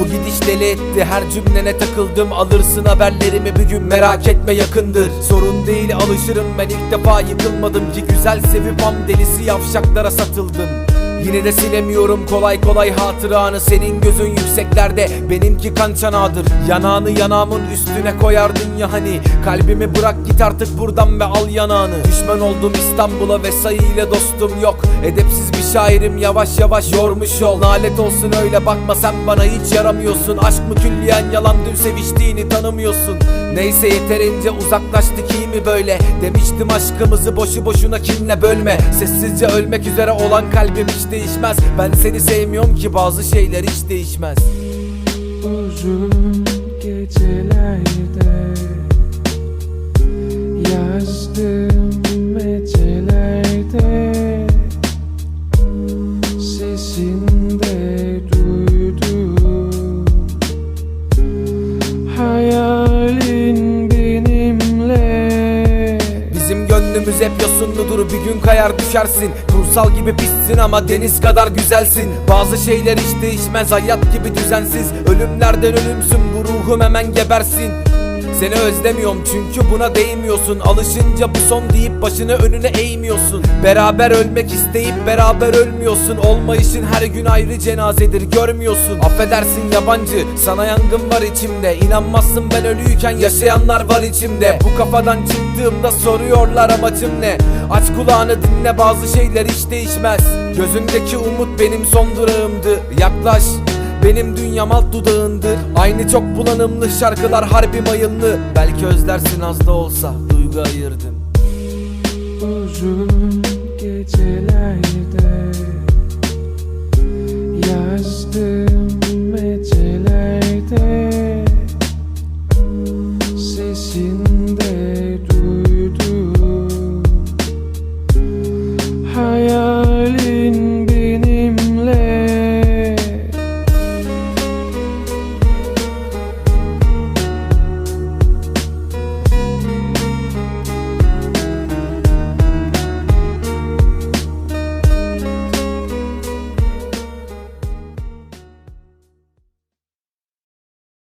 Bu gidiş deli etti her cümlene takıldım? Alırsın haberlerimi bir gün merak etme yakındır. Sorun değil alışırım ben ilk defa yıkılmadım ki. Güzel sevip am delisi yavşaklara satıldım Yine de silemiyorum kolay kolay hatıranı. Senin gözün yükseklerde benimki kan çanağıdır. Yanağını yanağımın üstüne koyardın ya hani. Kalbimi bırak git artık buradan ve al yanağını. Düşman oldum İstanbul'a ve sayı dostum yok. Edepsiz bir şairim yavaş yavaş yormuş yol. Nalet olsun öyle bakma sen bana hiç yaramıyorsun. Aşk mı külliyen yalan dün seviştiğini tanımıyorsun. Neyse yeterince uzaklaştık iyi mi böyle? Demiştim aşkımızı boşu boşuna kimle bölme? Sessizce ölmek üzere olan kalbim değişmez. Ben seni sevmiyorum ki bazı şeyler hiç değişmez. Uzun gecelerde Gönlümüz hep yosunludur bir gün kayar düşersin. Kumsal gibi pissin ama deniz kadar güzelsin. Bazı şeyler hiç değişmez hayat gibi düzensiz. Ölümlerden ölümsün bu ruhum hemen gebersin seni özlemiyorum çünkü buna değmiyorsun. Alışınca bu son deyip başını önüne eğmiyorsun. Beraber ölmek isteyip beraber ölmüyorsun. Olmayışın her gün ayrı cenazedir görmüyorsun. Affedersin yabancı sana yangın var içimde. İnanmazsın ben ölüyken yaşayanlar var içimde. Bu kafadan çıktığımda soruyorlar amacım ne? Aç kulağını dinle bazı şeyler hiç değişmez. Gözündeki umut benim son durağımdı. Yaklaş benim dünyam alt dudağındır. Aynı çok bulanımlı şarkılar harbi mayınlı. Belki özlersin az da olsa duygu ayırdım. Uzun